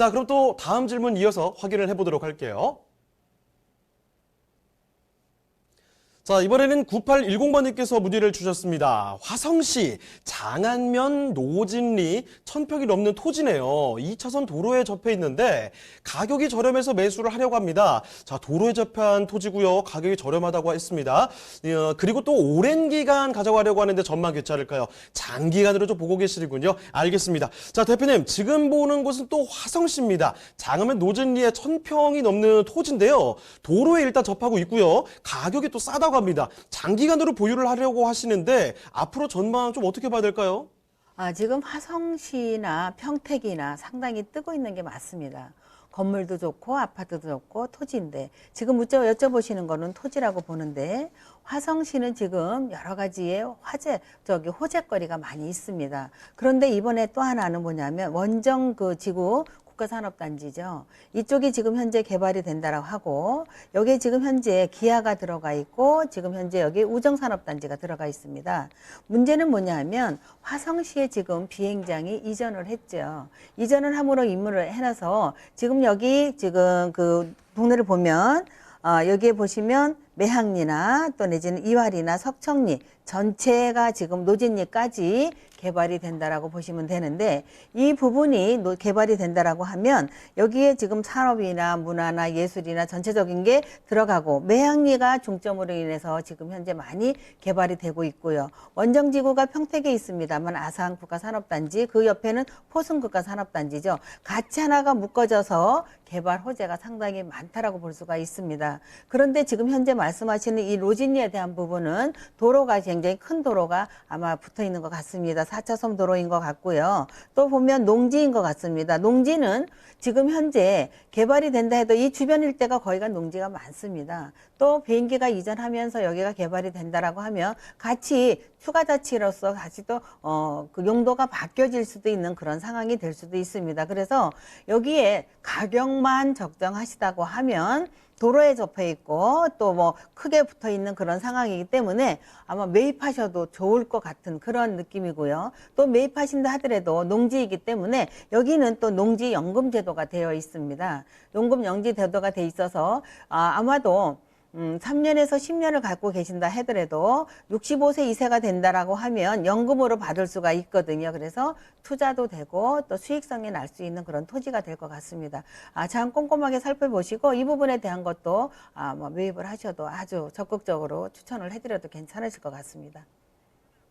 자, 그럼 또 다음 질문 이어서 확인을 해보도록 할게요. 자, 이번에는 9810번님께서 문의를 주셨습니다. 화성시 장안면 노진리 천평이 넘는 토지네요. 2차선 도로에 접해 있는데 가격이 저렴해서 매수를 하려고 합니다. 자, 도로에 접한 토지고요. 가격이 저렴하다고 했습니다. 어, 그리고 또 오랜 기간 가져가려고 하는데 전망 괜찮을까요? 장기간으로 좀 보고 계시군요. 알겠습니다. 자, 대표님, 지금 보는 곳은 또 화성시입니다. 장안면 노진리에 천평이 넘는 토지인데요. 도로에 일단 접하고 있고요. 가격이 또 싸다고 합니다. 장기간으로 보유를 하려고 하시는데 앞으로 전망 좀 어떻게 봐야 될까요? 아, 지금 화성시나 평택이나 상당히 뜨고 있는 게 맞습니다. 건물도 좋고 아파트도 좋고 토지인데 지금 문자 여쭤보시는 거는 토지라고 보는데 화성시는 지금 여러 가지의 화재 저기 호재거리가 많이 있습니다. 그런데 이번에 또 하나는 뭐냐면 원정 그 지구 국가산업단지죠. 이쪽이 지금 현재 개발이 된다라고 하고 여기에 지금 현재 기아가 들어가 있고 지금 현재 여기 우정산업단지가 들어가 있습니다. 문제는 뭐냐면 화성시에 지금 비행장이 이전을 했죠. 이전을 함으로 임무를 해놔서 지금 여기 지금 그 동네를 보면 어, 여기에 보시면 매항리나 또 내지는 이화리나 석청리 전체가 지금 노진리까지 개발이 된다라고 보시면 되는데 이 부분이 노- 개발이 된다라고 하면 여기에 지금 산업이나 문화나 예술이나 전체적인 게 들어가고 매항리가 중점으로 인해서 지금 현재 많이 개발이 되고 있고요. 원정지구가 평택에 있습니다만 아산 국가산업단지 그 옆에는 포승 국가산업단지죠. 같이 하나가 묶어져서 개발 호재가 상당히 많다라고 볼 수가 있습니다. 그런데 지금 현재 말 씀하시는 이 로진리에 대한 부분은 도로가 굉장히 큰 도로가 아마 붙어 있는 것 같습니다. 4차선 도로인 것 같고요. 또 보면 농지인 것 같습니다. 농지는 지금 현재 개발이 된다 해도 이 주변 일대가 거의가 농지가 많습니다. 또 비행기가 이전하면서 여기가 개발이 된다라고 하면 같이 추가 자치로서 같이 또, 어, 그 용도가 바뀌어질 수도 있는 그런 상황이 될 수도 있습니다. 그래서 여기에 가격만 적정하시다고 하면 도로에 접해 있고 또 뭐 크게 붙어 있는 그런 상황이기 때문에 아마 매입하셔도 좋을 것 같은 그런 느낌이고요. 또 매입하신다 하더라도 농지이기 때문에 여기는 또 농지 연금 제도가 되어 있습니다. 연금 연지 제도가 돼 있어서 아, 아마도 음, 3년에서 10년을 갖고 계신다 하더라도 65세 이세가 된다라고 하면 연금으로 받을 수가 있거든요. 그래서 투자도 되고 또 수익성이 날 수 있는 그런 토지가 될 것 같습니다. 아, 참 꼼꼼하게 살펴보시고 이 부분에 대한 것도 아, 뭐 매입을 하셔도 아주 적극적으로 추천을 해드려도 괜찮으실 것 같습니다.